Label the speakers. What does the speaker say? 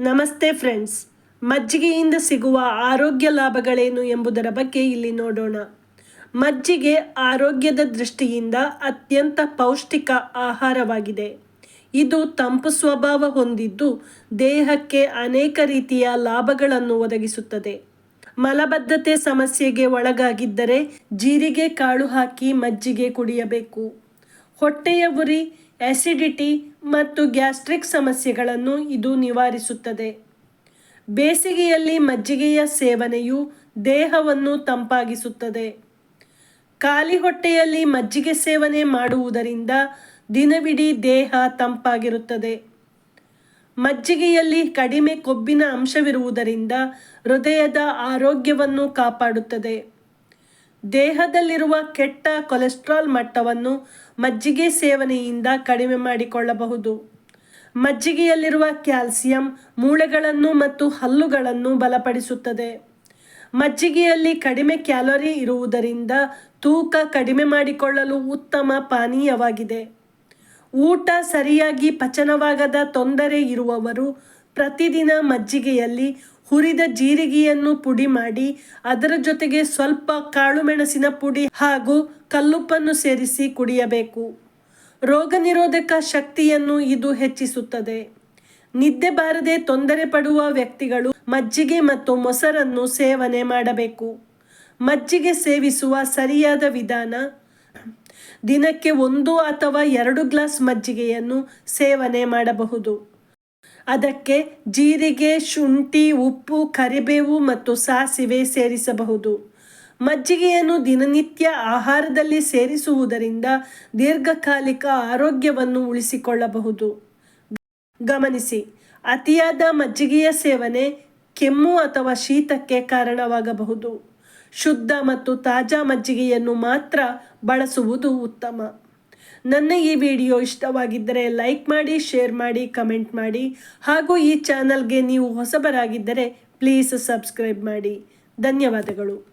Speaker 1: ನಮಸ್ತೆ ಫ್ರೆಂಡ್ಸ್. ಮಜ್ಜಿಗೆಯಿಂದ ಸಿಗುವ ಆರೋಗ್ಯ ಲಾಭಗಳೇನು ಎಂಬುದರ ಬಗ್ಗೆ ಇಲ್ಲಿ ನೋಡೋಣ. ಮಜ್ಜಿಗೆ ಆರೋಗ್ಯದ ದೃಷ್ಟಿಯಿಂದ ಅತ್ಯಂತ ಪೌಷ್ಟಿಕ ಆಹಾರವಾಗಿದೆ. ಇದು ತಂಪು ಸ್ವಭಾವ ಹೊಂದಿದ್ದು ದೇಹಕ್ಕೆ ಅನೇಕ ರೀತಿಯ ಲಾಭಗಳನ್ನು ಒದಗಿಸುತ್ತದೆ. ಮಲಬದ್ಧತೆ ಸಮಸ್ಯೆಗೆ ಒಳಗಾಗಿದ್ದರೆ ಜೀರಿಗೆ ಕಾಳು ಹಾಕಿ ಮಜ್ಜಿಗೆ ಕುಡಿಯಬೇಕು. ಹೊಟ್ಟೆಯ ಉರಿ ಆಸಿಡಿಟಿ ಮತ್ತು ಗ್ಯಾಸ್ಟ್ರಿಕ್ ಸಮಸ್ಯೆಗಳನ್ನು ಇದು ನಿವಾರಿಸುತ್ತದೆ. ಬೇಸಿಗೆಯಲ್ಲಿ ಮಜ್ಜಿಗೆಯ ಸೇವನೆಯು ದೇಹವನ್ನು ತಂಪಾಗಿಸುತ್ತದೆ. ಖಾಲಿ ಹೊಟ್ಟೆಯಲ್ಲಿ ಮಜ್ಜಿಗೆ ಸೇವನೆ ಮಾಡುವುದರಿಂದ ದಿನವಿಡೀ ದೇಹ ತಂಪಾಗಿರುತ್ತದೆ. ಮಜ್ಜಿಗೆಯಲ್ಲಿ ಕಡಿಮೆ ಕೊಬ್ಬಿನ ಅಂಶವಿರುವುದರಿಂದ ಹೃದಯದ ಆರೋಗ್ಯವನ್ನು ಕಾಪಾಡುತ್ತದೆ. ದೇಹದಲ್ಲಿರುವ ಕೆಟ್ಟ ಕೊಲೆಸ್ಟ್ರಾಲ್ ಮಟ್ಟವನ್ನು ಮಜ್ಜಿಗೆ ಸೇವನೆಯಿಂದ ಕಡಿಮೆ ಮಾಡಿಕೊಳ್ಳಬಹುದು. ಮಜ್ಜಿಗೆಯಲ್ಲಿರುವ ಕ್ಯಾಲ್ಸಿಯಂ ಮೂಳೆಗಳನ್ನು ಮತ್ತು ಹಲ್ಲುಗಳನ್ನು ಬಲಪಡಿಸುತ್ತದೆ. ಮಜ್ಜಿಗೆಯಲ್ಲಿ ಕಡಿಮೆ ಕ್ಯಾಲೋರಿ ಇರುವುದರಿಂದ ತೂಕ ಕಡಿಮೆ ಮಾಡಿಕೊಳ್ಳಲು ಉತ್ತಮ ಪಾನೀಯವಾಗಿದೆ. ಊಟ ಸರಿಯಾಗಿ ಪಚನವಾಗದ ತೊಂದರೆ ಇರುವವರು ಪ್ರತಿದಿನ ಮಜ್ಜಿಗೆಯಲ್ಲಿ ಹುರಿದ ಜೀರಿಗೆಯನ್ನು ಪುಡಿ ಮಾಡಿ, ಅದರ ಜೊತೆಗೆ ಸ್ವಲ್ಪ ಕಾಳುಮೆಣಸಿನ ಪುಡಿ ಹಾಗೂ ಕಲ್ಲುಪ್ಪನ್ನು ಸೇರಿಸಿ ಕುಡಿಯಬೇಕು. ರೋಗ ನಿರೋಧಕ ಶಕ್ತಿಯನ್ನು ಇದು ಹೆಚ್ಚಿಸುತ್ತದೆ. ನಿದ್ದೆ ಬಾರದೆ ತೊಂದರೆ ಪಡುವ ವ್ಯಕ್ತಿಗಳು ಮಜ್ಜಿಗೆ ಮತ್ತು ಮೊಸರನ್ನು ಸೇವನೆ ಮಾಡಬೇಕು. ಮಜ್ಜಿಗೆ ಸೇವಿಸುವ ಸರಿಯಾದ ವಿಧಾನ, ದಿನಕ್ಕೆ ಒಂದು ಅಥವಾ ಎರಡು ಗ್ಲಾಸ್ ಮಜ್ಜಿಗೆಯನ್ನು ಸೇವನೆ ಮಾಡಬಹುದು. ಅದಕ್ಕೆ ಜೀರಿಗೆ, ಶುಂಠಿ, ಉಪ್ಪು, ಕರಿಬೇವು ಮತ್ತು ಸಾಸಿವೆ ಸೇರಿಸಬಹುದು. ಮಜ್ಜಿಗೆಯನ್ನು ದಿನನಿತ್ಯ ಆಹಾರದಲ್ಲಿ ಸೇರಿಸುವುದರಿಂದ ದೀರ್ಘಕಾಲಿಕ ಆರೋಗ್ಯವನ್ನು ಉಳಿಸಿಕೊಳ್ಳಬಹುದು. ಗಮನಿಸಿ, ಅತಿಯಾದ ಮಜ್ಜಿಗೆಯ ಸೇವನೆ ಕೆಮ್ಮು ಅಥವಾ ಶೀತಕ್ಕೆ ಕಾರಣವಾಗಬಹುದು. ಶುದ್ಧ ಮತ್ತು ತಾಜಾ ಮಜ್ಜಿಗೆಯನ್ನು ಮಾತ್ರ ಬಳಸುವುದು ಉತ್ತಮ. ನನ್ನ ಈ ವಿಡಿಯೋ ಇಷ್ಟವಾಗಿದ್ದರೆ ಲೈಕ್ ಮಾಡಿ, ಶೇರ್ ಮಾಡಿ, ಕಮೆಂಟ್ ಮಾಡಿ. ಹಾಗೂ ಈ ಚಾನಲ್ಗೆ ನೀವು ಹೊಸಬರಾಗಿದ್ದರೆ ಪ್ಲೀಸ್ ಸಬ್ಸ್ಕ್ರೈಬ್ ಮಾಡಿ. ಧನ್ಯವಾದಗಳು.